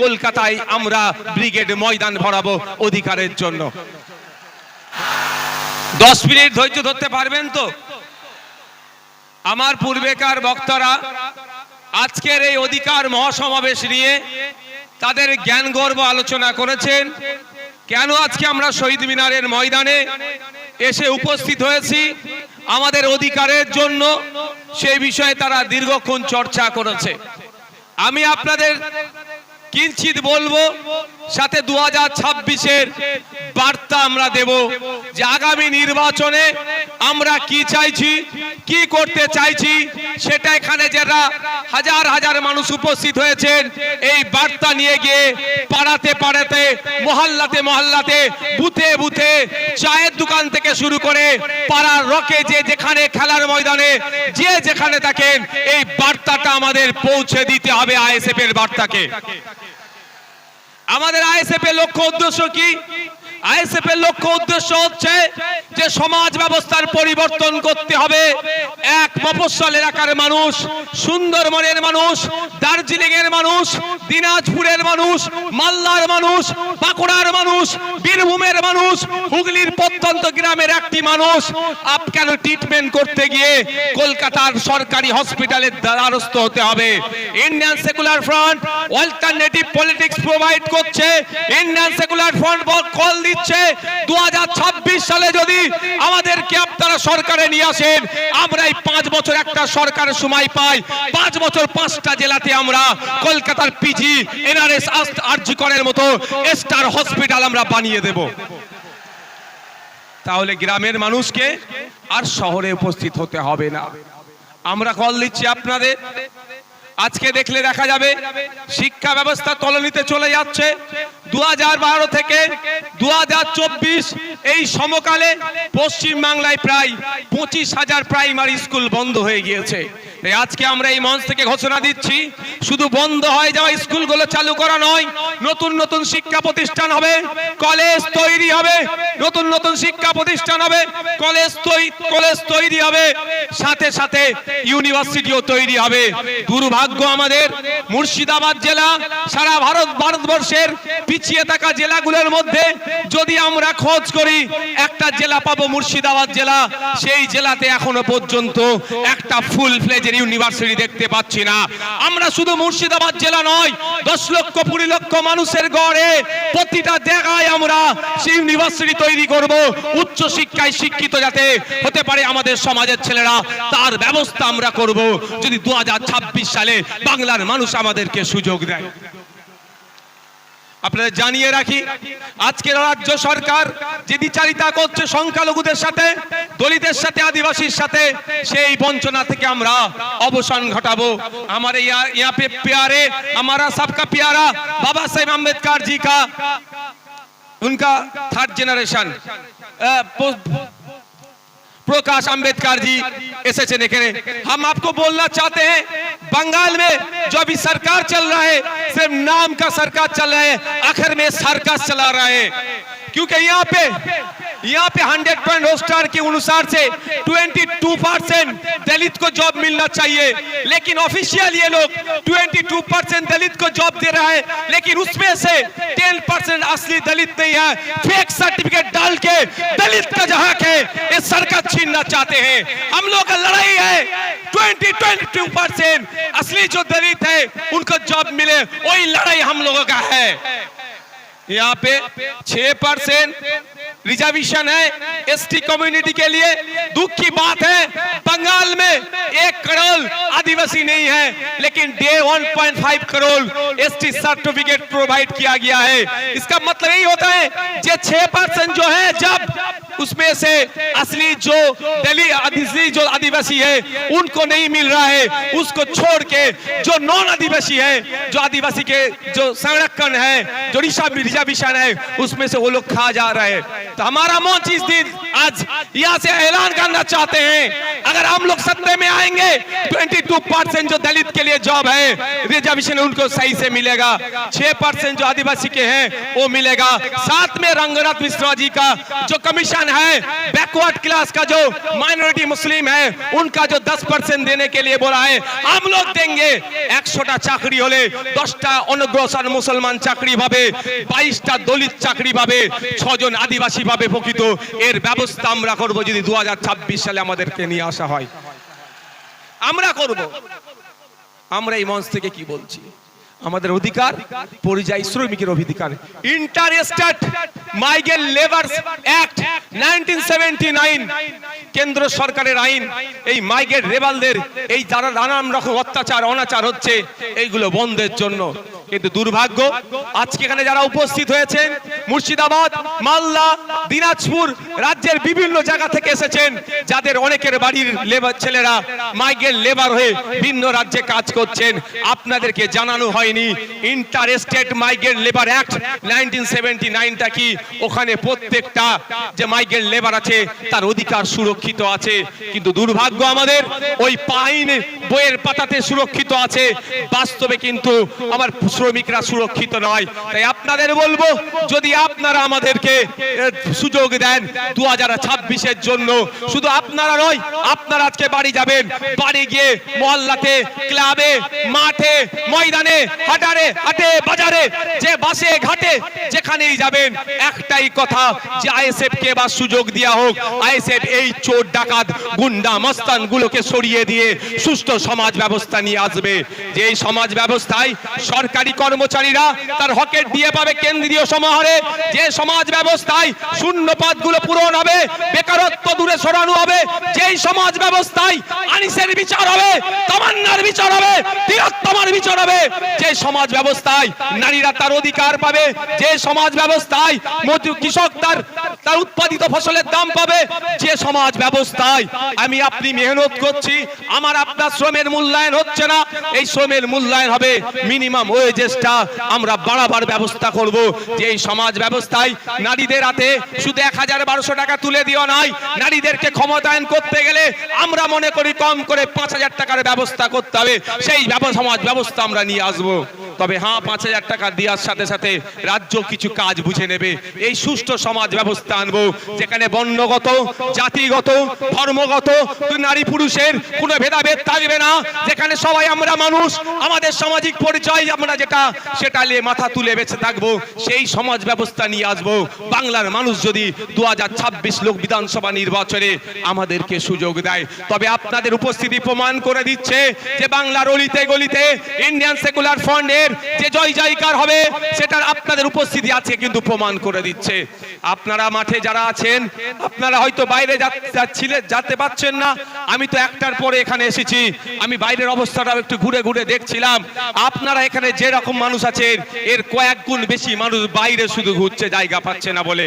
কলকাতায় আমরা ব্রিগেড ময়দান ভরাবো অধিকারের জন্য। দশ মিনিট ধৈর্য ধরতে পারবেন তো? আমার পূর্বেকার বক্তারা আজকের এই অধিকার মহাসমাবেশ নিয়ে তাদের জ্ঞান গর্ব আলোচনা করেছেন। কেন আজকে আমরা শহীদ মিনারের ময়দানে এসে উপস্থিত হয়েছি? আমাদের অধিকারের জন্য সেই বিষয়ে তারা দীর্ঘক্ষণ চর্চা করেছে। আমি আপনাদের কিঞ্চিত বলব সাথে দু হাজার ছাব্বিশের বার্তা আমরা দেব যে আগামী নির্বাচনে আমরা কি চাইছি, কি করতে চাইছি, সেটা এখানে যারা হাজার হাজার মানুষ উপস্থিত হয়েছেন, এই বার্তা নিয়ে গিয়ে পাড়াতে পাড়াতে, মহল্লাতে মহল্লাতে, বুথে বুথে চায়ের দোকান থেকে শুরু করে পাড়ার রকে যে যেখানে খেলার ময়দানে, যে যেখানে থাকেন, এই বার্তাটা আমাদের পৌঁছে দিতে হবে আইএসএফ এর বার্তাকে। আমাদের আইএসএফ এর লক্ষ্য উদ্দেশ্য কি? আইএসএফ এর লক্ষ্য উদ্দেশ্য হচ্ছে যে সমাজ ব্যবস্থার পরিবর্তন করতে হবে। এক মফস্বল এলাকার মানুষ, সুন্দরবনের মানুষ দার্জিলিং এর মানুষ, দিনাজপুরের মানুষ মাল্লার মানুষ, বাঁকুড়ার মানুষ, বীরভূমের মানুষ, হুগলির প্রত্যন্ত গ্রামের একটি মানুষ আপ কেন ট্রিটমেন্ট করতে গিয়ে কলকাতার সরকারি হসপিটালের দ্বারস্থ হতে হবে। Indian secular front alternative politics provide করছে। ইন্ডিয়ান সেকুলার ফ্রন্ট কল দিচ্ছে। দু সালে যদি আমাদেরকে আপনারা সরকারে নিয়ে আসেন, আমরা এই পাঁচ বছর একটা সরকারের সময় পাই। পাঁচ বছর পাঁচটা জেলাতে আমরা কলকাতার পিজি, এনআরএস আরজিকরের মতো স্টার হসপিটাল আমরা বানিয়ে দেব। তাহলে গ্রামের মানুষকে আর শহরে উপস্থিত হতে হবে না। আমরা কল দিচ্ছি আপনাদের। আজকে দেখলে দেখা যাবে শিক্ষা ব্যবস্থা তলনিতে চলে যাচ্ছে। দু থেকে দু হাজার চব্বিশ এই সমকালে পশ্চিম বাংলায় প্রায় পঁচিশ হাজার প্রাইমারি স্কুল বন্ধ হয়ে গিয়েছে। আজকে আমরা এই মঞ্চ থেকে ঘোষণা দিচ্ছি, শুধু বন্ধ হয়ে যাওয়া স্কুলগুলো চালু করা নয়, নতুন নতুন শিক্ষা প্রতিষ্ঠান হবে, কলেজ তৈরি হবে, নতুন নতুন শিক্ষা প্রতিষ্ঠান হবে, কলেজ কলেজ তৈরি হবে, সাথে সাথে ইউনিভার্সিটিও তৈরি হবে। দুর্ভাগ্য আমাদের, মুর্শিদাবাদ জেলা, সারা ভারত ভারতবর্ষের পিছিয়ে থাকা জেলাগুলোর মধ্যে যদি আমরা খোঁজ করি একটা জেলা পাবো মুর্শিদাবাদ জেলা। সেই জেলাতে এখনও পর্যন্ত একটা ফুল ফ্লেজের ইউনিভার্সিটি দেখতে পাচ্ছি না। আমরা শুধু মুর্শিদাবাদ জেলা নয়, দশ লক্ষ, কুড়ি লক্ষ মানুষের গড়ে প্রতিটা জায়গায় আমরা সেই ইউনিভার্সিটি তৈরি করব, উচ্চ শিক্ষায় শিক্ষিত যাতে হতে পারে আমাদের সমাজের ছেলেরা। তার ব্যবস্থা আমরা করব, যদি দু হাজার ছাব্বিশ সালে বাংলার মানুষ আমাদেরকে সুযোগ দেয়। আপনারা জানিয়ে রাখি, আজকের রাজ্য সরকার যে বিচারিতা করছে সংখ্যালঘুদের সাথে দলিতের সাথে আদিবাসীর সাথে সেই বঞ্চনা থেকে আমরা অবসান ঘটাবো আমার ইয়া- ইয়া পে प्यारे हमारा सबका प्यारा बाबा साहेब अम्बेडकर जी का उनका third generation Prakash Ambedkar ji SHN एखेने हम आपको बोलना चाहते हैं बंगाल में जो अभी सरकार चल रहा है सिर्फ नाम का सरकार चल रहा है आखिर में सरकस चला रहा है क्योंकि यहाँ पे यहाँ पे 100 पॉइंट रोस्टर के अनुसार से 22 परसेंट दलित को जॉब मिलना चाहिए। लेकिन ऑफिशियल ये लोग 22 परसेंट दलित को जॉब दे रहा है, लेकिन उसमें से 10 परसेंट असली दलित नहीं है। फेक सर्टिफिकेट डाल के दलित का जहाँ है ये सरकार छीनना चाहते हैं। हम लोग का लड़ाई है 20 22 परसेंट असली जो दलित है, उनको जॉब मिले, वही लड़ाई हम लोगों का है। यहाँ पे छह परसेंट रिजर्वेशन है एसटी कम्युनिटी के लिए। दुख की बात है, बंगाल में एक करोड़ आदिवासी नहीं है, लेकिन डे 1.5 करोड़ एसटी सर्टिफिकेट प्रोवाइड किया गया है। इसका मतलब यही होता है जे छह परसेंट जो है, जब उसमें से असली जो दिल्ली, असली जो आदिवासी है, उनको नहीं मिल रहा है, उसको छोड़ के जो नॉन आदिवासी है, जो आदिवासी के जो संरक्षण है, जो रिजर्व रिजर्वेशन है उसमें से वो लोग खा जा रहे हैं तो हमारा मंच इस दिन आज यहाँ से ऐलान करना चाहते हैं अगर हम लोग सत्ते में आएंगे 22 परसेंट जो दलित के लिए जॉब है रिजर्वेशन उनको सही से मिलेगा 6 परसेंट जो आदिवासी के हैं वो मिलेगा साथ में रंगनाथ मिश्रा जी का जो कमीशन है बैकवर्ड क्लास का जो माइनॉरिटी मुस्लिम है उनका जो 10 परसेंट देने के लिए बोला है हम लोग देंगे একশোটা চাকরি হলে দশটা অনগ্রসর মুসলমান চাকরি পাবে বাইশটা দলিত চাকরি পাবে, ছজন আদিবাসী পাবে প্রকৃত। এর ব্যবস্থা আমরা করব যদি দু সালে আমাদেরকে নিয়ে আসা হয়। আমরা করব। আমরা এই মঞ্চ থেকে কি বলছি? আমাদের অধিকার, পরিযায়ী শ্রমিকের অধিকার। ইন্টারেস্টেড মাইগ্রেন লেবার অ্যাক্ট 1979 কেন্দ্র সরকারের আইন। এই মাইগ্রেট রেবালদের এই যারা নানান রকম অত্যাচার, অনাচার হচ্ছে, এইগুলো বন্ধের জন্য কিন্তু দুর্ভাগ্য, আজকে এখানে যারা উপস্থিত হয়েছেন, মুর্শিদাবাদ, মালদা, দিনাজপুর রাজ্যের বিভিন্ন জায়গা থেকে এসেছেন, যাদের অনেকের বাড়ির লেবার ছেলেরা মাইগ্রেট লেবার হয়ে ভিন্ন রাজ্যে কাজ করছেন। আপনাদেরকে জানানো হয়নি inter state labour act nineteen seventy নাইনটা কি? ওখানে প্রত্যেকটা যে মাইগ্রেট লেবার আছে, তার অধিকার সুরক্ষিত আছে। কিন্তু দুর্ভাগ্য আমাদের, ওই পাইন বইয়ের পাতাতে সুরক্ষিত আছে। বাস্তবে কিন্তু আমার শ্রমিকরা সুরক্ষিত নয়। তাই আপনাদের বলব, যদি আপনারা আমাদেরকে সুযোগ দেন দু হাজার ছাব্বিশের জন্য। শুধু আপনারা নয়, আপনারা আজকে বাড়ি যাবেন। বাড়ি গিয়ে মহল্লাতে, ক্লাবে, মাঠে, ময়দানে, হাটারে, হাটে, বাজারে, যে বাসে, ঘাটে, যেখানেই যাবেন, একটাই কথা, যে আইএসএফ কে বা সুযোগ দেওয়া হোক। আইএসএফ এই চোর, ডাকাত, গুন্ডা মস্তান গুলোকে সরিয়ে দিয়ে সুষ্ঠু সমাজ ব্যবস্থা নিয়ে আসবে। যে সমাজ ব্যবস্থায় সরকারি কর্মচারীরা তার হকের দিয়ে পাবে কেন্দ্রীয় সমাহারে, যে সমাজ ব্যবস্থায় শূন্য পদগুলো পূরণ হবে, বেকারত্ব দূরে সরানো হবে, যেই সমাজ ব্যবস্থায় আনিসের বিচার হবে, তামান্নার বিচার হবে তিরোত্তমার বিচার হবে, যে সমাজ ব্যবস্থায় নারীরা তার অধিকার পাবে, যে সমাজ ব্যবস্থায় কৃষক তার তার উৎপাদিত ফসলের দাম পাবে, যে সমাজ ব্যবস্থায় আমি আপনি মেহনত করছি, আমার আপনার শ্রমের মূল্যায়ন হচ্ছে না। এই শ্রমের মূল্যায়ন হবে মিনিমাম ওয়েজেসটা আমরা বাড়াবার ব্যবস্থা করব। যে এই সমাজ ব্যবস্থায় নারীদের হাতে শুধু এক হাজার বারোশো টাকা তুলে দিও নাই, নারীদেরকে ক্ষমতায়ন করতে গেলে আমরা মনে করি কম করে পাঁচ হাজার টাকার ব্যবস্থা করতে হবে। সেই সমাজ ব্যবস্থা আমরা নিয়ে আসব। তবে হ্যাঁ পাঁচ হাজার টাকা দেওয়ার সাথে সাথে রাজ্য কিছু কাজ বুঝে নেবে। এই সুষ্ঠু সমাজ ব্যবস্থা আনব, যেখানে বর্ণগত, জাতিগত, ধর্মগত নারী পুরুষের কোনো ভেদাভেদ থাকবে না, যেখানে সবাই আমরা মানুষ, আমাদের সামাজিক পরিচয় আমরা যেটা, সেটা নিয়ে মাথা তুলে বেঁচে থাকব, সেই সমাজ ব্যবস্থা নিয়ে আসব। বাংলার মানুষ যদি দু হাজার ছাব্বিশ লোক বিধানসভা নির্বাচনে আমাদেরকে সুযোগ দেয়, তবে আপনাদের উপস্থিতি প্রমাণ করে দিচ্ছে যে বাংলার অলিতে গলিতে ইন্ডিয়ান সেকুলার ফ্রন্টের যে জয় জয়কার হবে, সেটার আপনাদের উপস্থিতি আছে কিন্তু প্রমাণ করে দিচ্ছে। আপনারা মাঠে যারা আছেন, আপনারা হয়তো বাইরে যাচ্ছিলেন যেতে পাচ্ছেন না। আমি তো একটার পরে এখানে এসেছি। আমি বাইরের অবস্থাটাও একটু ঘুরে ঘুরে দেখছিলাম। আপনারা এখানে যে রকম মানুষ আছেন, এর কয়েক গুণ বেশি মানুষ বাইরে শুধু ঘুরছে, জায়গা পাচ্ছে না বলে।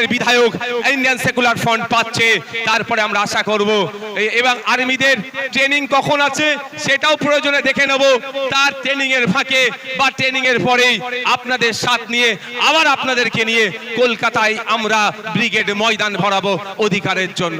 ডিজিটের বিধায়ক ইন্ডিয়ান সেকুলার ফ্রন্ট পাচ্ছে, তারপরে আমরা আশা করব। এবং আর্মিদের ট্রেনিং কখন আছে সেটাও প্রয়োজনে দেখে নেব। তার ট্রেনিং এর ফাঁকে বা ট্রেনিং এর পরেই আপনাদের সাথ নিয়ে আবার আপনাদেরকে নিয়ে কলকাতায় আমরা ব্রিগেড ময়দান ভরাবো অধিকারের জন্য।